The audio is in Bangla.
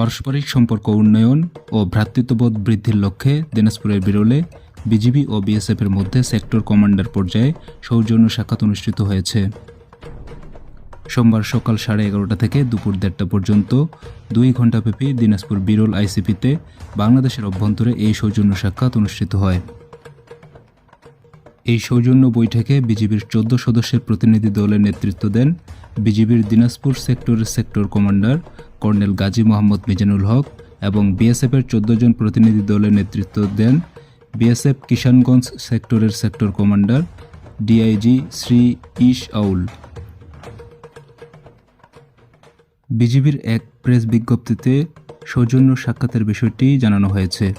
পারস্পরিক সম্পর্ক উন্নয়ন ও ভ্রাতৃত্ববোধ বৃদ্ধির লক্ষ্যে দিনাজপুরের বিরলে বিজিবি ও বিএসএফের মধ্যে সেক্টর কমান্ডার পর্যায়ে সৌজন্য সাক্ষাৎ অনুষ্ঠিত হয়েছে। সোমবার সকাল সাড়ে এগারোটা থেকে দুপুর দেড়টা পর্যন্ত দুই ঘণ্টাব্যাপী দিনাজপুর বিরল আইসিপিতে বাংলাদেশের অভ্যন্তরে এই সৌজন্য সাক্ষাৎ অনুষ্ঠিত হয়। এই সৌজন্য বৈঠকে বিজিবির চোদ্দ সদস্যের প্রতিনিধি দলের নেতৃত্ব দেন বিজিবির দিনাজপুর সেক্টরের sector commander colonel Gazi Mohammad Mizanul Haque এবং বিএসএফের চোদ্দ জন প্রতিনিধি দলের নেতৃত্ব দেন বিএসএফ কিষানগঞ্জ সেক্টরের সেক্টর কমান্ডার ডিআইজি শ্রী ইশ আউল। বিজিবির এক প্রেস বিজ্ঞপ্তিতে সৌজন্য সাক্ষাতের বিষয়টি জানানো হয়েছে।